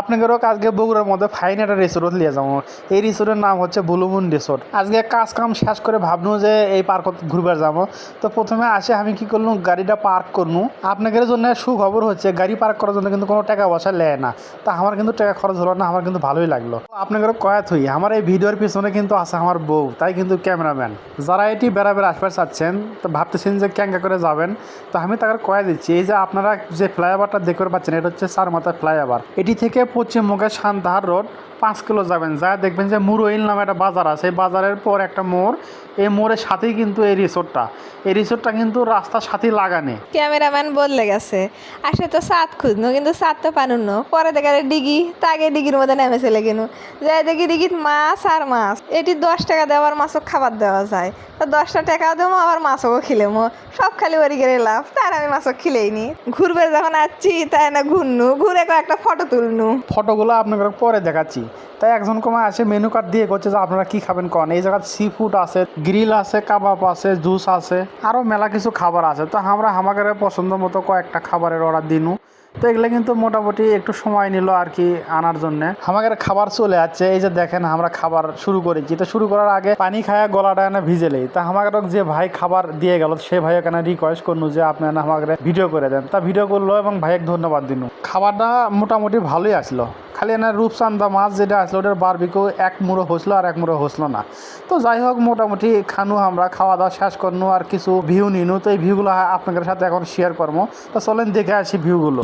আপনাদেরও আজকে বগুড়ার মধ্যে ফাইন একটা রিসোর্ট নিয়ে যাব। এই রিসোর্টের নাম হচ্ছে বুলুমুন রিসোর্ট আজকে কাজ কাম শেষ করে ভাবনু যে এই পার্ক ঘুরবার যাব। তো প্রথমে আসে আমি কি করলাম গাড়িটা পার্ক করনু। আপনাদের জন্য সুখবর হচ্ছে, গাড়ি পার্ক করার জন্য কিন্তু কোনো টাকা পয়সা নেয় না। তা আমার কিন্তু টাকা খরচ হলো না, আমার কিন্তু ভালোই লাগল। আপনাদের কয়াত হই, আমার এই ভিডিওর পিছনে কিন্তু আছে আমার বউ, তাই কিন্তু ক্যামেরাম্যান। যারা এটি বেড়াবেড় আসবার চাচ্ছেন, তো ভাবতেছেন যে ক্যাঙ্কা করে যাবেন, তো আমি তাকে কয়া দিচ্ছি, এই যে আপনারা যে ফ্লাইওভারটা দেখতে পাচ্ছেন, এটা হচ্ছে চারমাথা ফ্লাইওভার এটি থেকে পশ্চিমবঙ্গের শান্তাহার রোড, পাঁচ কিলো যাবেন। যা দেখবেন যে মুরোইল নামে একটা বাজার আছে। এই বাজারের পর একটা মোড়। এই মোড়ের সাথেই কিন্তু এই রিসোর্টটা। এই রিসোর্টটা কিন্তু রাস্তার সাথেই লাগানে। ক্যামেরাম্যান বললে গেছে। আসে তো সাত খুঁজনো, কিন্তু সাত তো পানুন। পরে দেখে ডিগি তাকে ডিগির মধ্যে নেমে চলে গেল যাই দেখি ডিগিত মাছ আর মাছ। এটি দশ টাকা দেওয়ার মাছও খাবার দেওয়া যায়। তা দশটা টাকা দেবো, আবার মাছও খিলেমো। সব খালি ওরি করে লাভ। তার আমি মাছও খিলেই নি ঘুরবে যখন আসছি, তাই না ঘুরনু। ঘুরে কয়েকটা ফটো তুলনু। ফটোগুলো আপনাদের পরে দেখাচ্ছি। তাই একজন কমে আসে মেনু কার্ড দিয়ে করছে যে আপনারা কি খাবেন কন। এই জায়গায় সি ফুড আছে গ্রিল আছে কাবাব আছে জুস আছে আরও মেলা কিছু খাবার আছে। তো আমরা আমাদের পছন্দ মতো কয়েকটা খাবারের অর্ডার দিনু। তো এগুলো কিন্তু মোটামুটি একটু সময় নিল আর কি আনার জন্য। আমাদের খাবার চলে যাচ্ছে এই যে দেখেন আমরা খাবার শুরু করেছি। তো শুরু করার আগে পানি খায়া গলাটা এনে ভিজেলেই তা আমাদের যে ভাই খাবার দিয়ে গেল, সে ভাই এখানে রিকোয়েস্ট করল যে আপনি আমাকে ভিডিও করে দেন। তা ভিডিও করল এবং ভাইকে ধন্যবাদ দিনু। খাবারটা মোটামুটি ভালোই আসলো। খালি এনার রূপচান্দা মাছ যেটা আসলো ওটার বারবিকেও এক মুড়ো হসলো আর এক মুড়ো হসলো না। তো যাই হোক মোটামুটি খানু আমরা খাওয়া দাওয়া শেষ করনু আর কিছু ভিউ নিনু। তো এই ভিউগুলো আপনাদের সাথে এখন শেয়ার করব তো চলেন দেখে আসি ভিউগুলো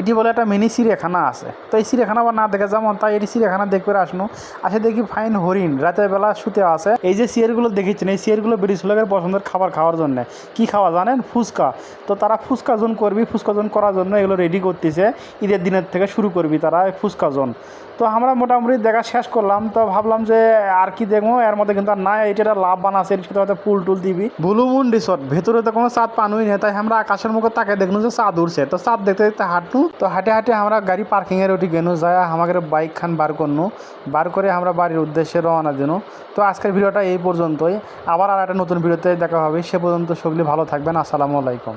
এটি বলে একটা মিনি চিড়িয়াখানা আছে। তো এই চিড়িয়াখানা আবার না দেখে যেমন, তাই এটি চিড়িয়াখানা দেখবে আসনো। আসে দেখি ফাইন হরিণ, রাতের বেলা শুতে আছে এই যে চেয়ারগুলো দেখেছেন, এই চেয়ারগুলো ব্রিটিশ লোকের পছন্দের খাবার খাওয়ার জন্য। কি খাওয়া জানেন? ফুচকা। তো তারা ফুচকা জোন করবি, ফুচকা জোন করার জন্য এগুলো রেডি করতেছে। ঈদের দিনের থেকে শুরু করবি তারা ফুচকা জোন। তো আমরা মোটামুটি দেখা শেষ করলাম, তো ভাবলাম যে আর কি দেখব, এর মধ্যে কিন্তু আর নাই এটা একটা লাভ বানাচ্ছে এর সাথে হয়তো ফুল টুল দিবি। বুলুমুন রিসোর্ট, ভেতরে তো কোনো চাঁদ পানুই নেই, তাই আমরা আকাশের মুখে তাকে দেখলু যে চাঁদ উঠছে তো চাঁদ দেখতে দেখতে হাঁটু, তো হাঁটে হাঁটে আমরা গাড়ি পার্কিং এর ওটি গেনু যায় আমাদের বাইক খান বার করনু। বার করে আমরা বাড়ির উদ্দেশ্যে রওনা দিনু। তো আজকের ভিডিওটা এই পর্যন্তই। আবার আর একটা নতুন ভিডিওতে দেখা হবে, সে পর্যন্ত সকলে ভালো থাকবেন, আসসালামু আলাইকুম।